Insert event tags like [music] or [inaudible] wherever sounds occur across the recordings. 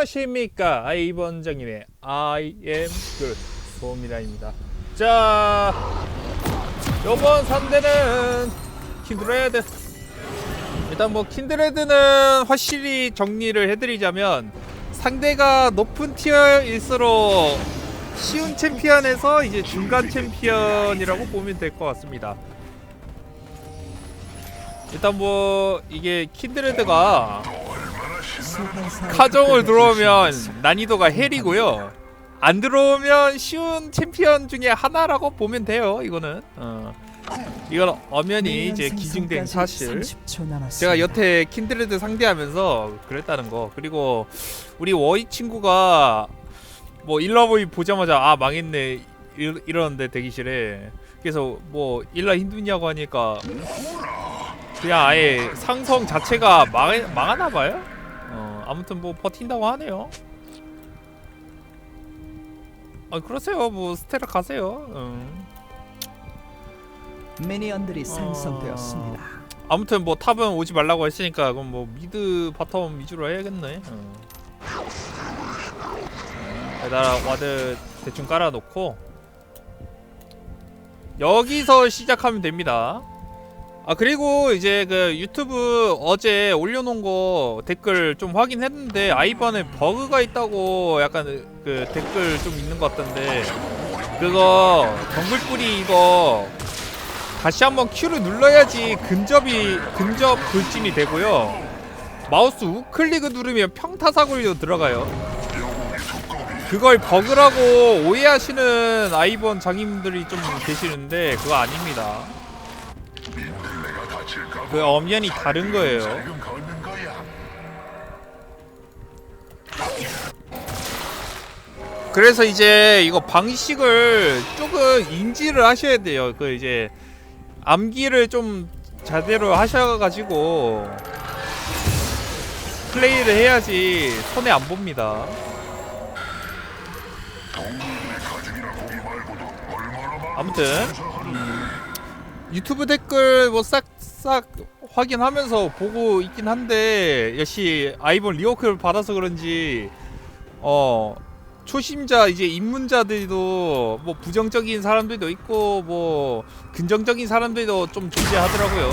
안녕하십니까. 아이 번장님의 I am good 소미라입니다. 자 요번 상대는 킨드레드. 일단 뭐 킨드레드는 확실히 정리를 해드리자면 상대가 높은 티어일수록 쉬운 챔피언에서 이제 중간 챔피언이라고 보면 될 것 같습니다. 일단 뭐 이게 킨드레드가 카정을 들어오면 난이도가 헬이고요. 안 들어오면 쉬운 챔피언 중에 하나라고 보면 돼요. 이거는 어. 이건 엄연히 이제 기증된 사실. 제가 여태 킨드레드 상대하면서 그랬다는 거. 그리고 우리 워이 친구가 뭐 일라보이 보자마자 아 망했네 이- 이러는데 대기실에 그래서 뭐 일라 힘드냐고 하니까 그냥 아예 상성 자체가 망 망하나 봐요. 어 아무튼 뭐 버틴다고 하네요. 아 그러세요 뭐 스테라 가세요. 음. 미니언들이 생성되었습니다. 아무튼 뭐 탑은 오지 말라고 했으니까 그럼 뭐 미드 바텀 위주로 해야겠네. 어. 여기다가 와드 대충 깔아놓고 여기서 시작하면 됩니다. 아 그리고 이제 그 유튜브 어제 올려놓은 거 댓글 좀 확인했는데 아이번에 버그가 있다고 약간 그 댓글 좀 있는 것 같던데 그거 정글뿌리 이거 다시 한번 Q를 눌러야지 근접이 근접 돌진이 되고요. 마우스 우클릭을 누르면 평타사거리로 들어가요. 그걸 버그라고 오해하시는 아이번 장님들이 좀 계시는데 그거 아닙니다. 그 엄연히 다른 거예요. 그래서 이제 이거 방식을 조금 인지를 하셔야 돼요. 그 이제 암기를 좀 제대로 하셔가지고 플레이를 해야지 손해 안 봅니다. 아무튼 음, 유튜브 댓글 뭐 싹싹 확인하면서 보고 있긴 한데 역시 아이번 리워크를 받아서 그런지 어 초심자 이제 입문자들도 뭐 부정적인 사람들도 있고 뭐 긍정적인 사람들도 좀 존재하더라고요.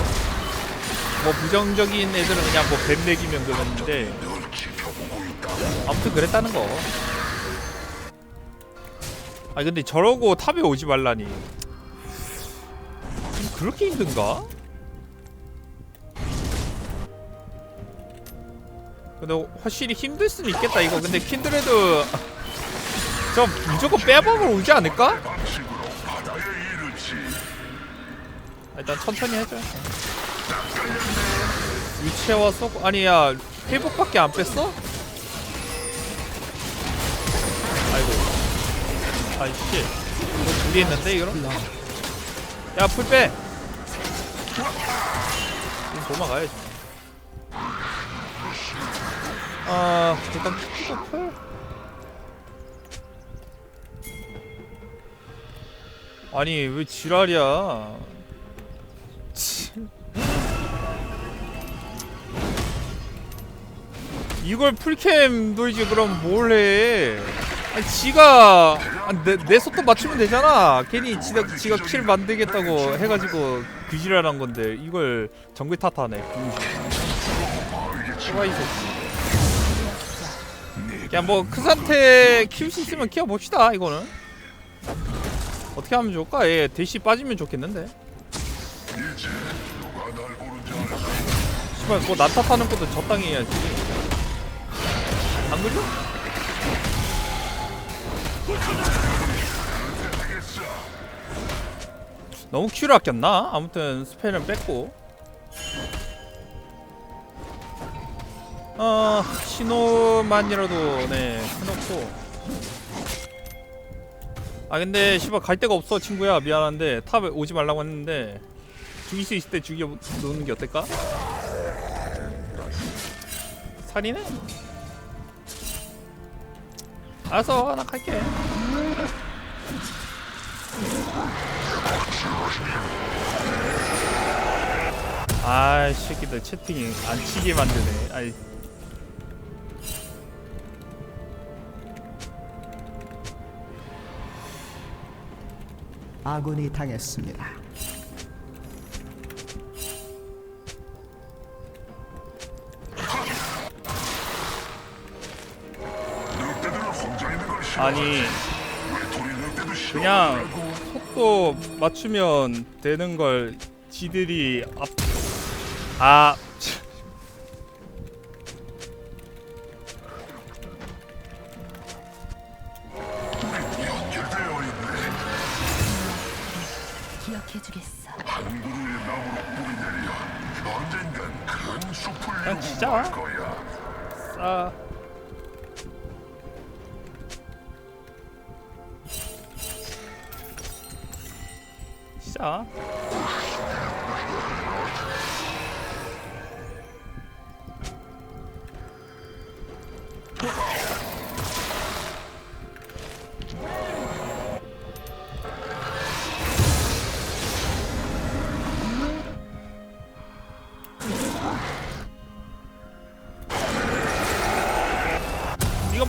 뭐 부정적인 애들은 그냥 뭐 뱀내기면 그러는데 아무튼 그랬다는 거. 아 근데 저러고 탑에 오지 말라니. 좀 그렇게 힘든가? 근데 확실히 힘들 수는 있겠다 이거 근데 킨드레드 저 무조건 빼박으로 오지 않을까? 아, 일단 천천히 해줘 유채화 쏘고 아니야 회복밖에 안 뺐어? 아이고 아이씨 이거 둘이 했는데 이거는? 야풀 빼! 지금 도망가야지. 아 일단 이거 풀. 아니 왜 지랄이야? 치. 이걸 풀캠 돌지 그럼 뭘 해 아니 지가 아, 내, 내 속도 맞추면 되잖아. 괜히 지가, 지가 킬 만들겠다고 해가지고 그 지랄한 건데 이걸 정글 탓하네. 좋아이 새끼. 그냥 뭐그 상태 키울 수 있으면 키워봅시다 이거는. 어떻게 하면 좋을까? 얘 대시 빠지면 좋겠는데. 씨발 난타 타는 것도 저 땅에 해야지. 안 그죠? 너무 큐를 아꼈나? 아무튼 스펠은 뺐고 어 신호만이라도 네 해놓고 아 근데 씨발 갈 데가 없어 친구야 미안한데 탑에 오지 말라고 했는데 죽일 수 있을 때 죽여 놓는 게 어떨까? 살이네? 알았어 나 갈게. 아이 새끼들 채팅이 안 치게 만드네. 아이. 아군이 당했습니다. 아니 그냥 속도 맞추면 되는 걸 지들이 앞... 아...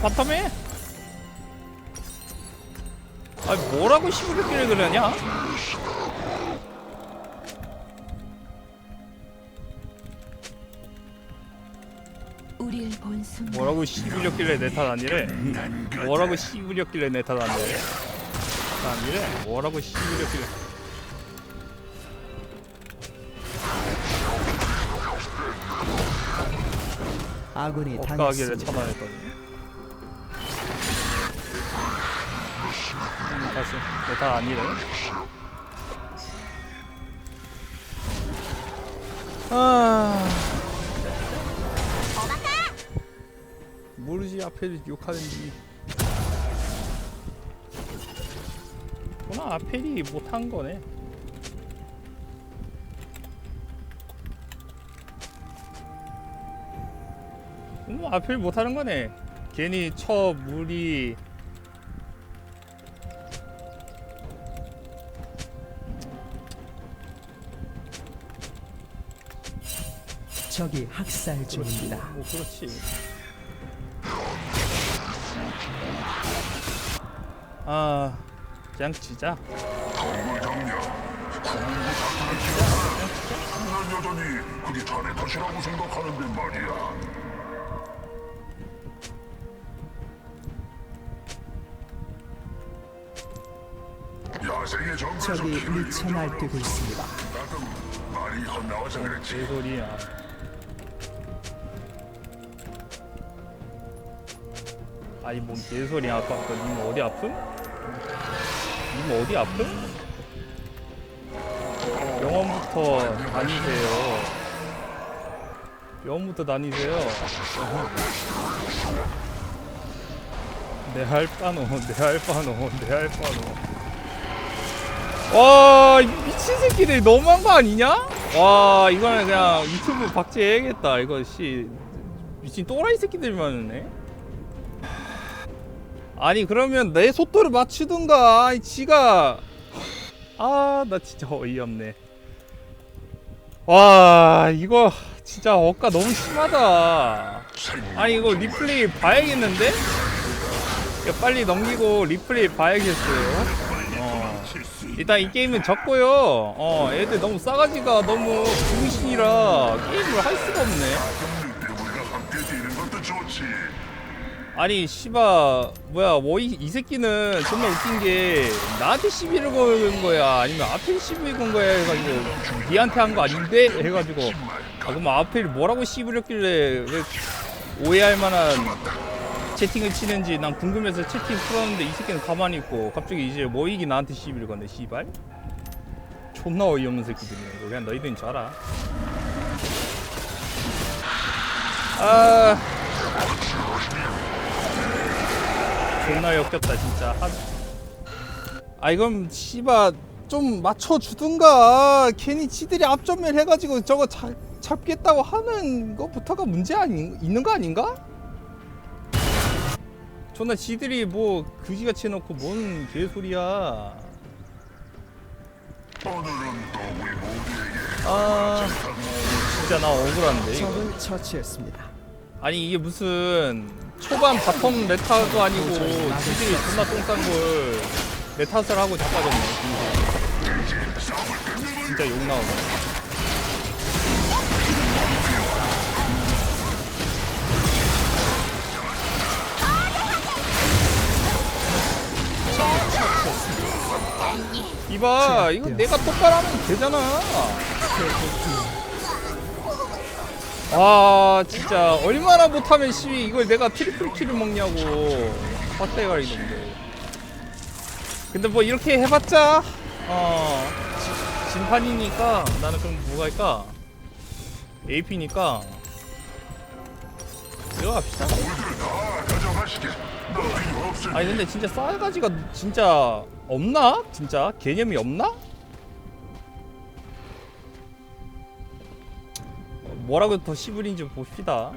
바텀에? 아니 뭐라고 시부르기를 그러냐? 우릴 본 순간 뭐라고 시부렸길래 내 탓 아니래? 뭐라고 시부렸길래 내 탓 아니래? 나 아니래? 뭐라고 시부렸길래 아군이 억가하기를 당했습니다. 차단했더니 음, 다시 내탓 아니래? 아. 모르지 앞에 욕하는지. 구나 아펠이 못한 거네. 뭐 아펠 못하는 거네. 괜히 쳐 물이 적이 학살 중입니다. 뭐 그렇지 아 그냥 치자 난 여전히 그게 자네 탓이라고 생각하는데 말이야. 적이 미쳐 날뛰고 있습니다. 가끔 말이 헛나와서 그렇지. 개소리야 아니 뭔 개소리야 아까부터 님 어디 아픔? 님 어디 아픔? 병원부터 다니세요 병원부터 다니세요 내 알바노 내 알바노 내 알바노 와 미친 새끼들 너무한 거 아니냐? 와 이거는 그냥 유튜브 박제해야겠다 이거 씨 미친 또라이 새끼들만 해 아니 그러면 내 속도를 맞추든가 아니 지가 아 나 진짜 어이없네 와 이거 진짜 억까 너무 심하다 아니 이거 리플레이 봐야겠는데? 야, 빨리 넘기고 리플레이 봐야겠어요 어. 일단 이 게임은 졌고요. 어, 애들 너무 싸가지가 너무 중신이라 게임을 할 수가 없네. 아니, 씨바, 뭐야, 뭐, 이, 이 새끼는 정말 웃긴 게, 나한테 시비를 거는 거야. 아니면 앞에 시비 건 거야. 해가지고, 니한테 한 거 아닌데? 해가지고, 아, 그럼 앞에 뭐라고 시부렸길래, 왜 오해할 만한 채팅을 치는지 난 궁금해서 채팅 풀었는데 이 새끼는 가만히 있고, 갑자기 이제 모이기 나한테 시비를 거네, 씨발. 존나 어이없는 새끼들이네. 이거 그냥 너희들인 줄 알아. 아. 존나 역겹다 진짜 한... 아 이건 씨바 좀 맞춰주든가 괜히 지들이 앞전면 해가지고 저거 잡, 잡겠다고 하는 것부터가 문제 아니 있는 거 아닌가? 존나 지들이 뭐 그지같이 해놓고 뭔 개소리야 아 진짜 나 억울한데 이거 적을 처치했습니다. 아니 이게 무슨 초반 바텀 메타도 아니고 지들이 존나 똥싼 걸 내 탓을 하고 자빠졌네 진짜 욕 나오네. 이봐, 이거 내가 똑바로 하면 되잖아. 아, 진짜 얼마나 못하면 씨 이걸 내가 트리플 킬을 먹냐고. 헛대가리 놈들. 근데 뭐 이렇게 해봤자 어 지- 진판이니까 나는 그럼 뭐가 할까? AP니까 들어갑시다. 아니 근데 진짜 싸가지가 진짜 없나? 진짜 개념이 없나? 뭐라고 더 시부린지 봅시다.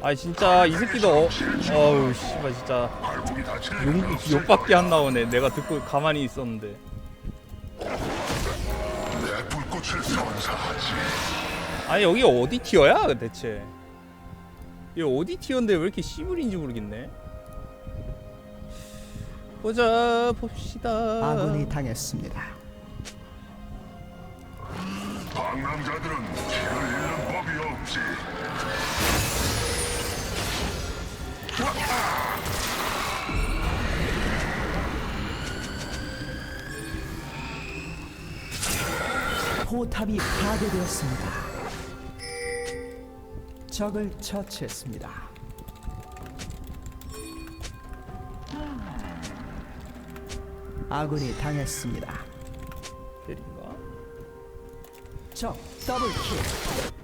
아니 진짜 이 새끼도 어, 어우 씨발 진짜 욕, 욕밖에 안 나오네. 내가 듣고 가만히 있었는데. 아니 여기 어디 티어야 대체? 여기 어디 티어인데 왜 이렇게 씨부린지 모르겠네. 보자 봅시다. 아군이 당했습니다. 방랑자들은 길을 잃는 법이 없지. 포탑이 파괴되었습니다. 적을 처치했습니다. 아군이 당했습니다. 벨인가? 적 더블 킬.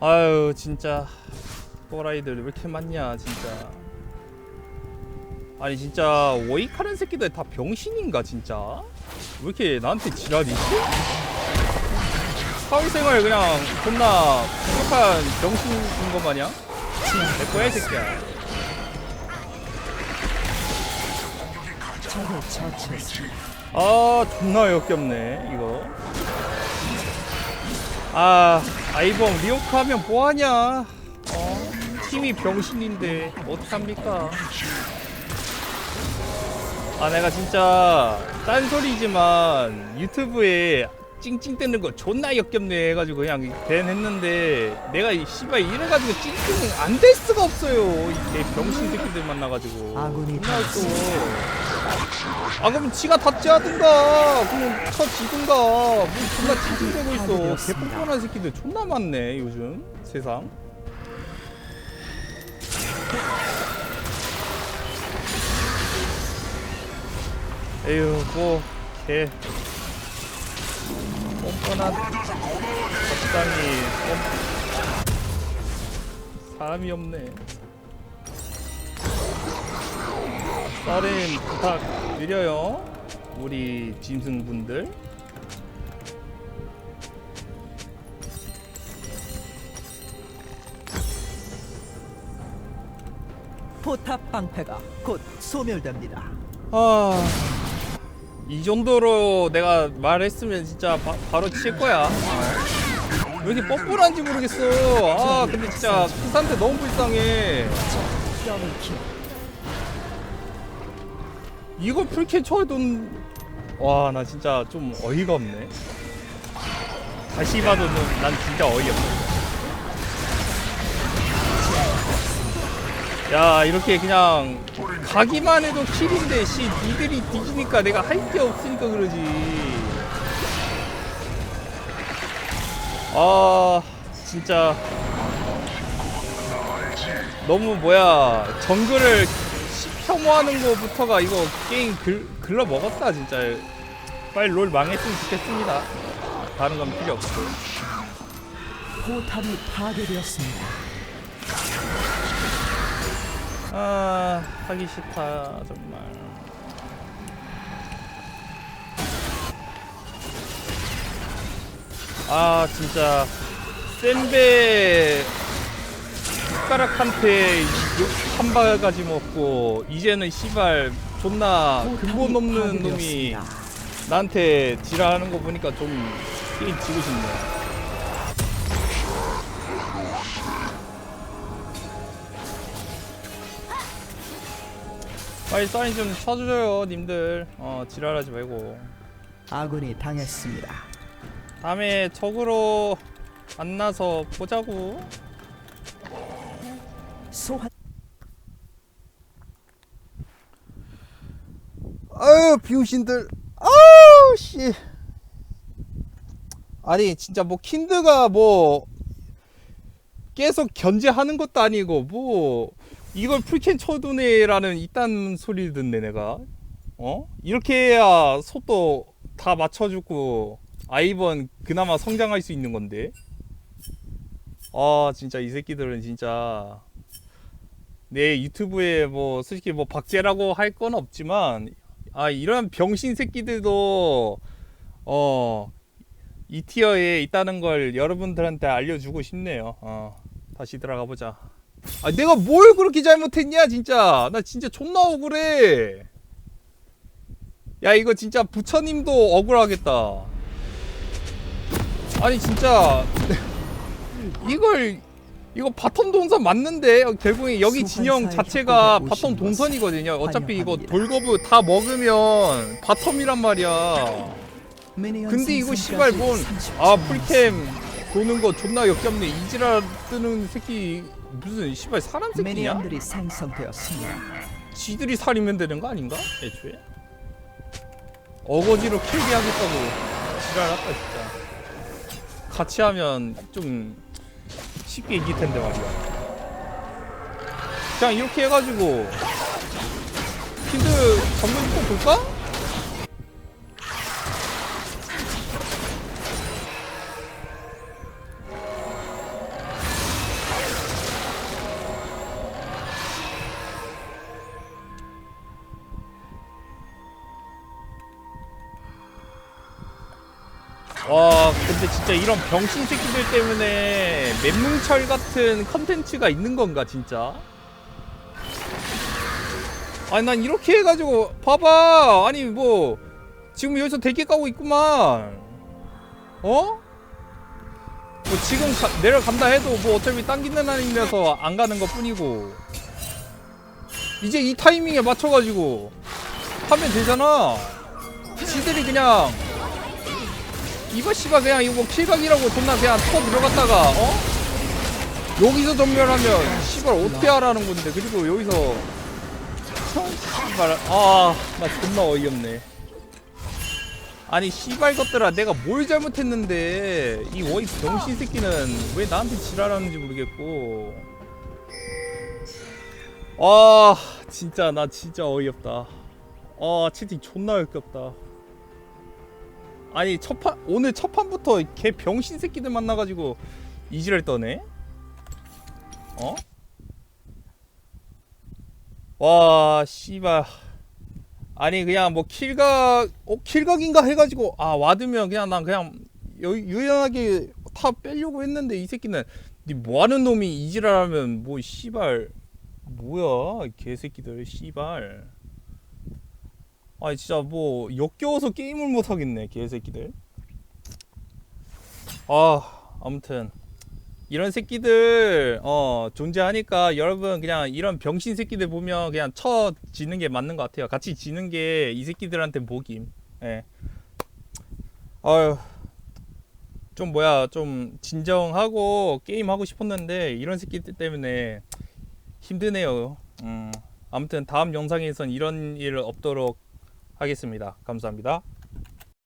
아유 진짜 또라이들 왜 이렇게 많냐 진짜. 아니 진짜 워익하는 새끼들 다 병신인가 진짜? 왜 이렇게 나한테 지랄이지? 사회생활 그냥 존나 부족한 병신인 거 마냥? 내 거야 이 새끼야. 적을 처치했습니다. 아 존나 역겹네 이거. 아 아이범 리오카 하면 뭐하냐? 어 팀이 병신인데 어떡합니까? 아 내가 진짜 딴소리지만 유튜브에 찡찡 뜨는 거 존나 역겹네 해가지고 그냥 밴 했는데 내가 이 씨발 이래가지고 찡찡 안될 수가 없어요. 이 병신 새끼들 만나가지고. 아군이 존나 또 아 그럼 지가 닫지 하든가. 그럼 쳐 지든가. 뭐 존나 찡찡대고 있어. 개뻔뻔한 새끼들 존나 많네 요즘. 세상. 에휴 뭐개. 뻔뻔한 적당히 뻔- 사람이 없네 썰은 부탁드려요. 우리 짐승분들. 포탑 방패가 곧 소멸됩니다. 아... 이 정도로 내가 말했으면 진짜 바, 바로 칠 거야. 왜 이렇게 뻔뻔한지 모르겠어. 아 근데 진짜 그 상태 너무 불쌍해. 더블 킬. 이거 풀캐 쳐둔 와나 진짜 좀 어이가 없네. 다시 봐도 난 진짜 어이없네. 야 이렇게 그냥 가기만 해도 킬인데 씨 니들이 뒤지니까 내가 할 게 없으니까 그러지. 아 진짜. 너무 뭐야 정글을 혐오하는 거부터가 이거 게임 글, 글러 먹었다 진짜. 빨리 롤 망했으면 좋겠습니다. 다른 건 필요 없고. 포탑이 파괴되었습니다. 아 하기 싫다 정말. 아 진짜. 센베 숟가락한테 한 바가지 먹고 이제는 씨발 존나 근본 없는 놈이. 나한테 지랄하는 거 보니까 좀 게임 지고 싶네 빨리 사인 좀 쳐줘요 님들 어 지랄하지 말고 아군이 당했습니다. 다음에 적으로 만나서 보자고 소환 비우신들 아우 씨. 아니 진짜 뭐 킨드가 뭐 계속 견제하는 것도 아니고 뭐 이걸 풀캔 쳐두네라는 이딴 소리를 듣네 내가. 어? 이렇게 해야 속도 다 맞춰주고 아이번 그나마 성장할 수 있는 건데. 아 진짜 이 새끼들은 진짜 내 유튜브에 뭐 솔직히 뭐 박제라고 할 건 없지만 아 이런 병신 새끼들도 어 이 티어에 있다는 걸 여러분들한테 알려주고 싶네요. 어 다시 들어가 보자. 아 내가 뭘 그렇게 잘못했냐 진짜 나 진짜 존나 억울해. 야 이거 진짜 부처님도 억울하겠다. 아니 진짜 [laughs] 이걸 이거 바텀 동선 맞는데 결국에 여기 진영 자체가 바텀 동선이거든요. 어차피 이거. 돌거브 다 먹으면 바텀이란 말이야. 근데 이거 생성까지 씨발 뭔 30초 아 남았습니다. 풀캠 도는 거 존나 역겹네. 이지라 뜨는 새끼 무슨 씨발 사람 새끼냐? 지들이 살이면 되는 거 아닌가? 애초에 어거지로 킬게 하겠다고 지랄했다 진짜 같이 하면 좀 쉽게 이길 텐데 말이야 그냥 이렇게 해가지고 킨드 전면 꼭 볼까? 이런 병신 새끼들 때문에 맹뭉철 같은 컨텐츠가 있는 건가 진짜? 아니 난 이렇게 해가지고 봐봐 아니 뭐 지금 여기서 대기 까고 있구만 어? 뭐 지금 가- 내려간다 해도 뭐 어차피 당기는 아니면서 안 가는 것 뿐이고 이제 이 타이밍에 맞춰가지고 하면 되잖아 지들이 그냥 이거 씨발 그냥 이거 킬각이라고 존나 그냥 쳐 들어갔다가 어? 여기서 전멸하면 씨발 어떻게 하라는 건데. 그리고 여기서 형, 씨발 아나 존나 어이없네. 아니 씨발 것들아 내가 뭘 잘못했는데. 이 워이 병신 새끼는 왜 나한테 지랄하는지 모르겠고. 아 진짜 나 진짜 어이없다. 아 채팅 존나 역겹다 아니 첫판 오늘 첫 판부터 개 병신 새끼들 만나가지고 이지랄 떠네. 어? 와 씨발. 아니 그냥 뭐 킬각 어 킬각인가 해가지고 아 와드면 그냥 난 그냥 여, 유연하게 타 빼려고 했는데 이 새끼는 니 뭐하는 놈이 이지랄하면 뭐 씨발 뭐야 이 개새끼들 씨발. 아니 진짜 뭐 역겨워서 게임을 못 하겠네 개새끼들. 아 아무튼 이런 새끼들 어 존재하니까 여러분 그냥 이런 병신 새끼들 보면 그냥 쳐 지는 게 맞는 것 같아요. 같이 지는 게 이 새끼들한테 복임. 예. 아유 좀 뭐야 좀 진정하고 게임 하고 싶었는데 이런 새끼들 때문에 힘드네요. 음 아무튼 다음 영상에선 이런 일 없도록 하겠습니다. 감사합니다.